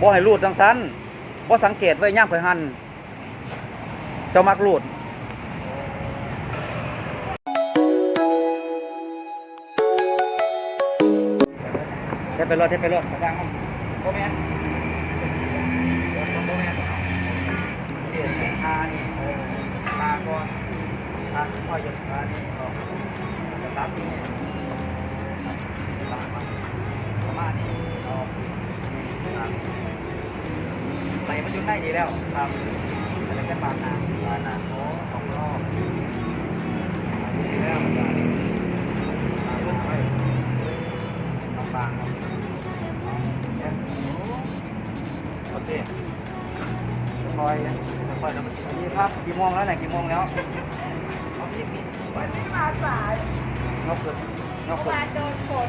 บ่ให้รูดจังซั้นบ่สังเกตไว้ย่างข่อยหัน เจ้ามักรูดเฮ็ดไปรถเฮ็ดไปรถกระซังมันบ่แม่นบ่แมนเดี๋ยวทานี่ทาก่อนทาพ่อหยุดทานี่ออกกระตับนี่ตามมาประมาณนี้ออกครับใส่มัน อยู่ในดีแล้วครับอะไรแค่ปากน้ำปากน้ำโอ้สองรอบดีแล้วมันาลงไปบางบางครับเนี่ยโอเคคอยคอยแล้วมันนี่ครับกี่โมงแล้วไหนกี่โมงแล้วเอาพี่พี่ไปมาสายยกขึ้นกขึ้นมาโดนฝน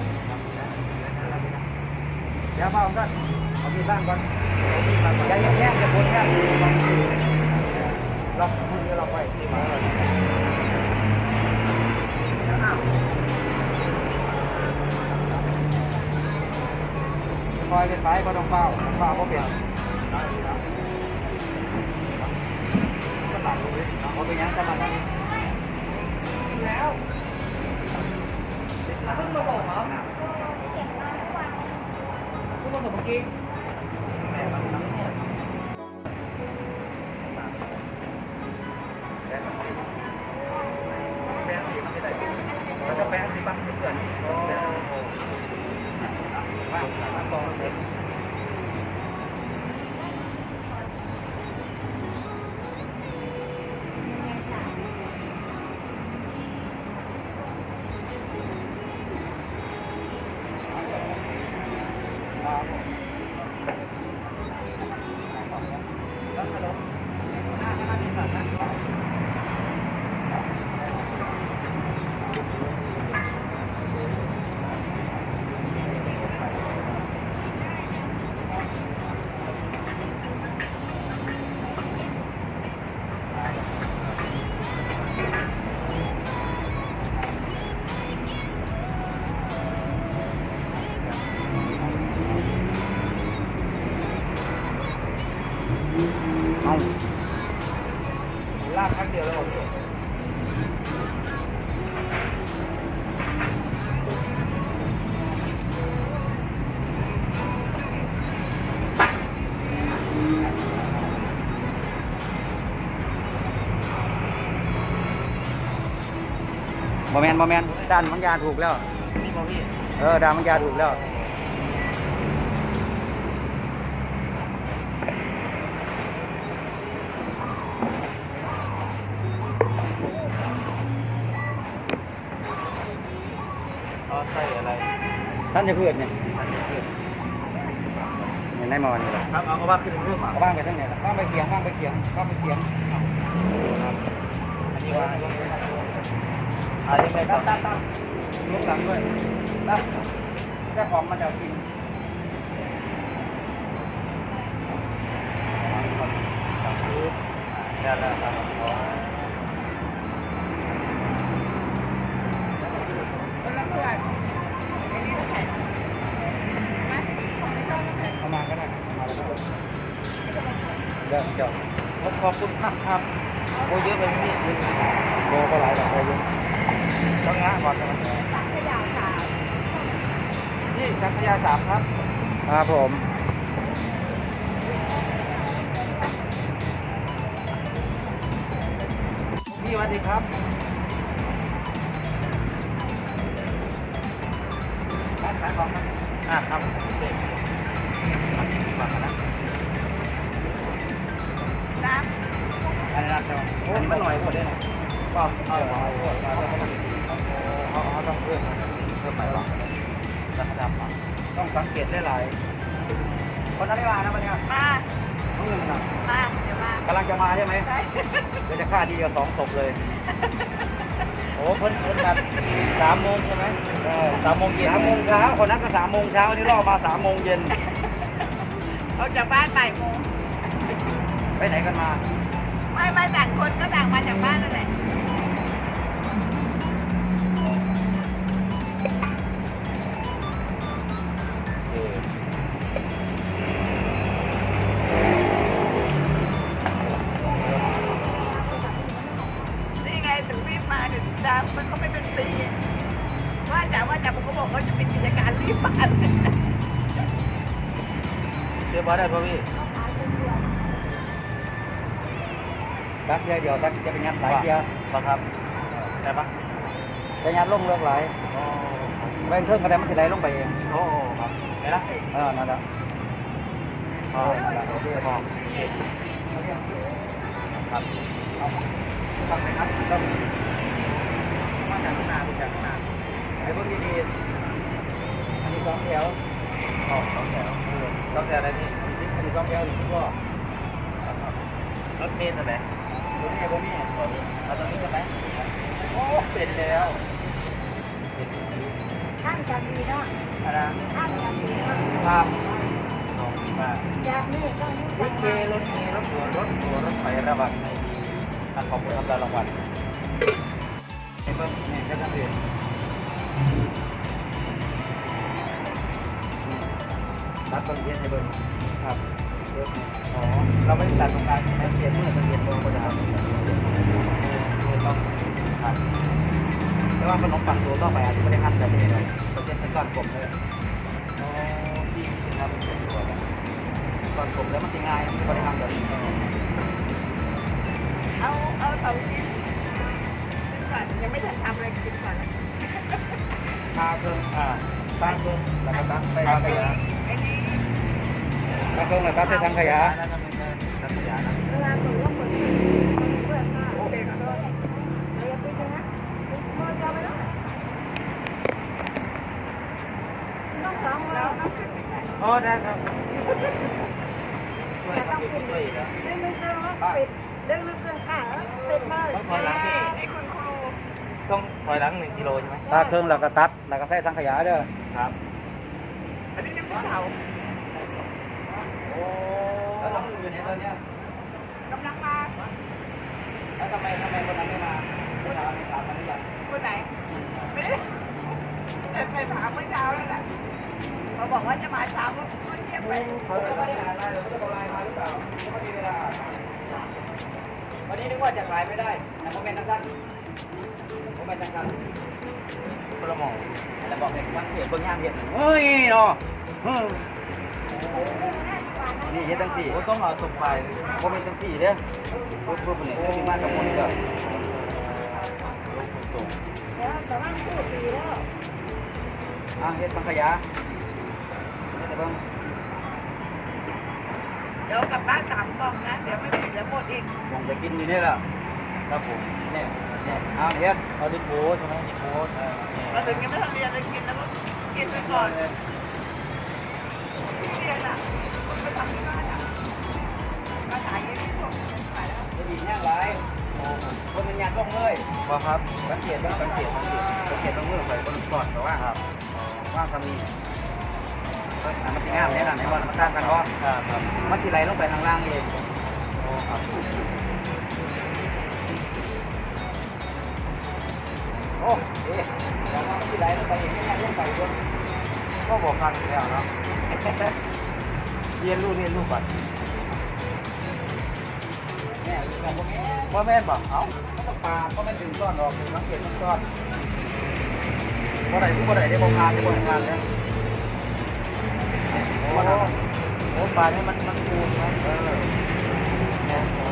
เดี๋ยวมาเอากันเอาพี่บ้างก่อนเอาพี่บ้างก่อน อย่าแย่งอย่าพ้นแย่งล็อกมือเราไปที่มาคอยเป็นไปก็ต้องเฝ้าเฝ้าก็เปลี่ยนก็ตัดลงเลยเอาไปยังจะมาทางนี้แล้วเพิ่งมาบอกเหรอทุกคนบอกเมื่อกี้ บ้า บอแมนบอแมนด้านมังยาถูกแล้วนี่บอกพี่เออด้านมังยาถูกแล้วเอาใส่อะไรท่านจะเพื่อนเนี่ยเนี่ยได้มอนนี่แหละครับเอาเอาว่าขึ้นเรื่องหมาเอาบ้างไปทั้งไหนล่ะบ้างไปเขียงบ้างไปเขียงบ้างไปเขียงครับอันนี้ว่า อันนี้ไม่ตั้ต้อมงตั้มตั้มลูกหลังด้วยตั้มเจ้าของมันจะเอากินได้แล้วครับคนละเพื่อนอันนี้ต้องแข่งไหมของไม่ชอบต้องแข่งเอามาก็ได้เอามาแล้วเดี๋ยวเดี๋ยวขอบคุณครับครับโอ้เยอะเลยพี่โบก็หลายดอกเลย ต้องงะก่อนนะสังขยาสาวนี่สังขยาสามครับ ครับผมพี่สวัสดีครับขายขายของครับอ่าครับเด็กอันนี้ฝากนะน้อันนี้นะเจ้าอันนี้มันหน่อยกว่าด้หน่อยก็เอาเอาเอาเอาเอา ต้องเพิ่มเพิ่มใหม่หรอราคาดำอะต้องสังเกตได้หลายคนนั้นไม่มานะวันนี้ำมาต้องเงินนะมาเดี๋ยวมากำลังจะมาใช่ไหมใช่เดี๋ยวจะฆ่าดีกับสองศพเลยโอ้เพิ่นเพิ่นนัดสามโมงใช่ไหมเออสามโมงเย็นสามโมงเช้าคนนั้นก็สามโมงเช้านี่ล่อมาสามโมงเย็นออกจากบ้านบ่ายโมงไปไหนกันมา ไม่ไม่ต่างคน ก็จะเป็นกิจการรีบบันเชื่อบ้าได้ป่ะพี่ตักเดียวเดียวตักจะเป็นงานหลายเดียวปะครับใช่ปะเป็นงานลงเลือกหลายแบงเครื่องกระไดมันจะไหลลงไปเองโอ้ครับไหนละเออนั่นแหละอ๋อโอเคพอครับฟังไหมครับต้องมาจากนาจากนาไอ้พวกนี้ สองแถวอ๋อสองแถวสองแถวอะไรนี่อันนี้สองแถวหนึ่งก็รถเมล์ตัวไหนตรงนี้ตรงนี้เอาตรงนี้กันไหมโอ้เป็นแล้วข้างจากนี้เนาะอะไรข้างจากนี้เนาะภาพสองมาจากนี้ต้องรถเมล์รถเมล์รถหัวรถหัวรถไฟระหว่างในดีการขอบคุณทำรางวัลไอ้เบิ้งนี่แค่นั้นเอ ตัดต้นเทียนให้เบิ้งครับเบิ้งอ๋อเราไม่ได้ตัดตรงกลางใช่ไหมเทียนเมื่อตะเกียนเบิ้งก็จะทำคือต้องครับแต่ว่าขนมปังตัวต่อไปอาจจะไม่ได้หั่นแบบนี้เลยตัวเทียนเป็นก้อนกลมเลยอ๋อที่เป็นครับเป็นตัวแบบก้อนกลมแล้วมันจะง่ายมันไม่ได้หั่นแบบนี้เอาเอาสองชิ้นก่อนยังไม่ทันทำเลยกินก่อนทาเครื่องอ่าทาเครื่องแล้วก็ตักใส่ครัถับ งขยะไอ้นี่ทาเครื่องแล้วตักใส่ถังขยะน่าจะเป็นสัญญาณนะเวลาหนูว่าคนเพื่อนก็เด็กก็เลยอย่าไปเลยนะมองจะไปแล้วต้องสองเราต้องขึ้นไปอ๋อได้ครับช่วยครับช่วยอีกแล้วดึงดึงแล้วปิดดึงดึงค่ะปิดเลยไอ้คุณครูต้องถอยหลังหนึ่งกิโลใช่ไหมทาเครื่องแล้วก็ตัดแล้วก็ใส่ถังขยะเด้อครับ อันนี้ยังไม่เผาโอ้แล้วต้องอยู่ในตัวเนี้ยกำลังมาแล้วทำไมทำไมคนนั้นไม่มาไม่ถามไม่ถามมันหรือยังคนไหนไม่ได้แต่ไปถามเมื่อเช้าแล้วแหละเขาบอกว่าจะมาเช้าก็ไม่เทียบไปเขาจะไม่ได้อ่านไลน์หรือเขาจะเอาไลน์มาหรือเปล่าเขาไม่มีเวลาอ่านวันนี้นึกว่าจะขายไม่ได้แต่ผมเป็นนักสั้นผมเป็นนักสั้น คนละหมองแล้วบอกให้ฟังเสียงเบิ่งย่างเห็ดเฮ้ยเนาะนี่เฮ็ดจังสี่โอ้ต้องเอาส่งไปผมเป็นจังสี่เด้อพูดพูดเป็นเนี่ยมีมากับมูลก็ส่งเดี๋ยวแต่ว่าพูดดีแล้วอะเฮ็ดสังขยาเฮ็ดให้เบิ่งเดี๋ยวกลับบ้านสามกล่องนะ เดี๋ยวไม่เดี๋ยวหมดอีกมองไปกินอยู่นี่แหละครับผมเนี่ย เอาเฮ็ดเอาดิโพสใช่ไหมดิโพสเออมาถึงยังไม่ทันเรียนเลยกินแล้วก็กินไปก่อนเรียนอะไปทำที่บ้านอะมาถ่ายย่างนี้พวกถ่ายแล้วจะหยิบย่างหลายคนมันยัดลงเลยว่าครับสังเกตบ้างสังเกตสังเกตสังเกตตรงมือกไปบนก่อนแต่ว่าครับว่างสามีก็อ่มันสิงามเนี่ยนะในวันมันต่างกันเนาะมันสิไหลลงไปทางล่างเองโอ้ครับ อ้เอ๊ะแล้วมันสิไหลลงไปเองไม่แน่ลงไปด้วยก็บอกฟังอยู่แล้วเนาะเรียนรู้เรียนรู้ก่อนเนี่ยแต่พวกนี้ว่าแม่บอกเอ้ามันต้องปาพราะมันดึงก้อนออกสังเกตมันก้อนบ่ได้ทุกบ่ได้ได้บ่พานได้บ่ให้พานเนี่ยโอ้โอ้ปลาให้มันมันคูนนะเออเนี่ยโอ้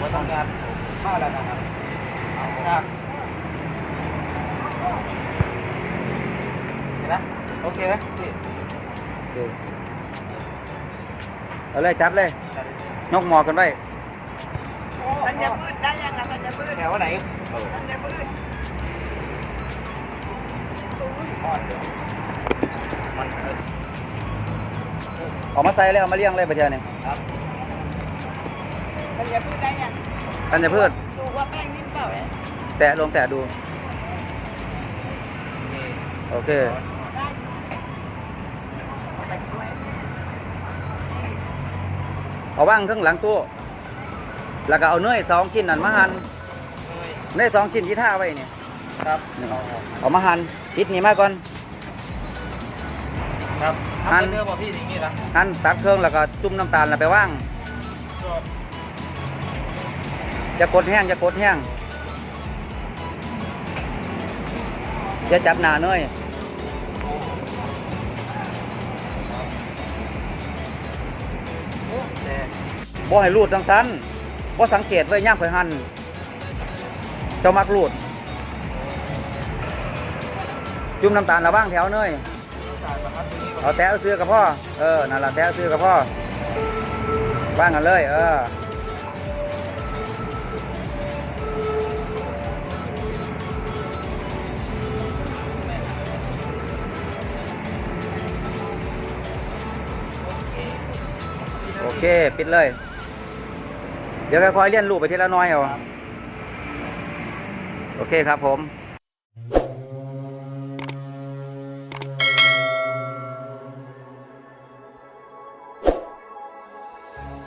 ว่าต้องการมาแล้วนะครับเอาครับ เห็นไหมโอเคไหมพี่เอาเลยจับเลยยกหมอกันไว้มันจะมืดได้ยังไงมันจะมืดแถวไหนมันจะมืดอ่อนเดี๋ยวมันเออเอามาใส่เลยเอามาเลี้ยงเลยประเดี๋ยวนี้ครับมันจะมืดได้ยังกันจะพืชดูว่าแป้งนิ่มเปล่าเนี่ยแตะลงแตะดู โอเคได้เอาว่างข้างหลังตู้ แล้วก็เอาเนื้อสองชิ้นนั่นมาหั่นเนื้อสองชิ้นที่ท่าไว้นี่ครับนี่เอามาหั่นปิดนี่มาก่อน ครับอัทำนเป็นเรื่องบอกพี่อย่างนี้นะหั่นตักเครื่องแล้วก็จุ่มน้ำตาลแล้วไปว่าง จะกดแห้งจะกดแห้งจะจับหนาเนย บ่ให้รูดจังสันบ่สังเกตไว้ย่างข่ยหัน เจ้ามักรูด จุ่มน้ำตาลระบ้างแถวเนยเอาแตะเสื้อกับพ่อ เออ นั่นแหละแตะเสื้อกับพ่อบ้างกันเลย เออ เคปิดเลย เดี๋ยวค่อยๆเรียนรู้ไปทีละน้อยเอาโอเคครับผม